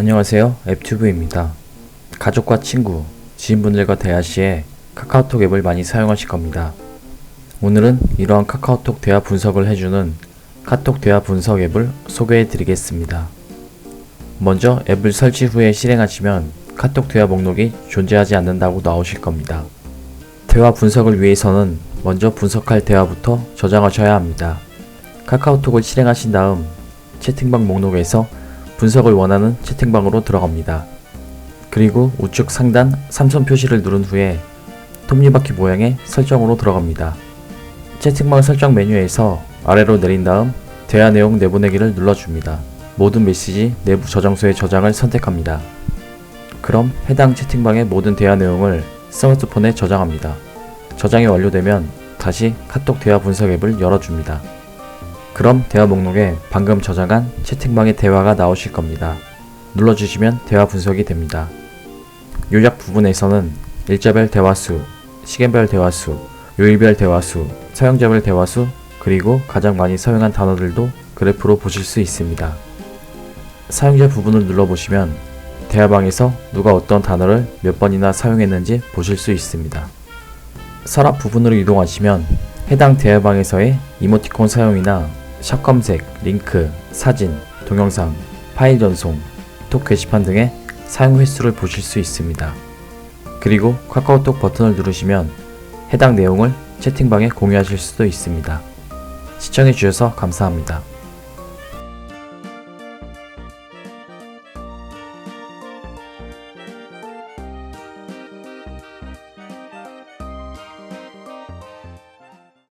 안녕하세요. 앱튜브입니다. 가족과 친구, 지인분들과 대화 시에 카카오톡 앱을 많이 사용하실 겁니다. 오늘은 이러한 카카오톡 대화 분석을 해주는 카톡 대화 분석 앱을 소개해 드리겠습니다. 먼저 앱을 설치 후에 실행하시면 카톡 대화 목록이 존재하지 않는다고 나오실 겁니다. 대화 분석을 위해서는 먼저 분석할 대화부터 저장하셔야 합니다. 카카오톡을 실행하신 다음 채팅방 목록에서 분석을 원하는 채팅방으로 들어갑니다. 그리고 우측 상단 삼선 표시를 누른 후에 톱니바퀴 모양의 설정으로 들어갑니다. 채팅방 설정 메뉴에서 아래로 내린 다음 대화 내용 내보내기를 눌러줍니다. 모든 메시지 내부 저장소에 저장을 선택합니다. 그럼 해당 채팅방의 모든 대화 내용을 스마트폰에 저장합니다. 저장이 완료되면 다시 카톡 대화 분석 앱을 열어줍니다. 그럼 대화 목록에 방금 저장한 채팅방의 대화가 나오실 겁니다. 눌러주시면 대화 분석이 됩니다. 요약 부분에서는 일자별 대화수, 시간별 대화수, 요일별 대화수, 사용자별 대화수, 그리고 가장 많이 사용한 단어들도 그래프로 보실 수 있습니다. 사용자 부분을 눌러보시면 대화방에서 누가 어떤 단어를 몇 번이나 사용했는지 보실 수 있습니다. 서랍 부분으로 이동하시면 해당 대화방에서의 이모티콘 사용이나 샵 검색, 링크, 사진, 동영상, 파일 전송, 톡 게시판 등의 사용 횟수를 보실 수 있습니다. 그리고 카카오톡 버튼을 누르시면 해당 내용을 채팅방에 공유하실 수도 있습니다. 시청해주셔서 감사합니다.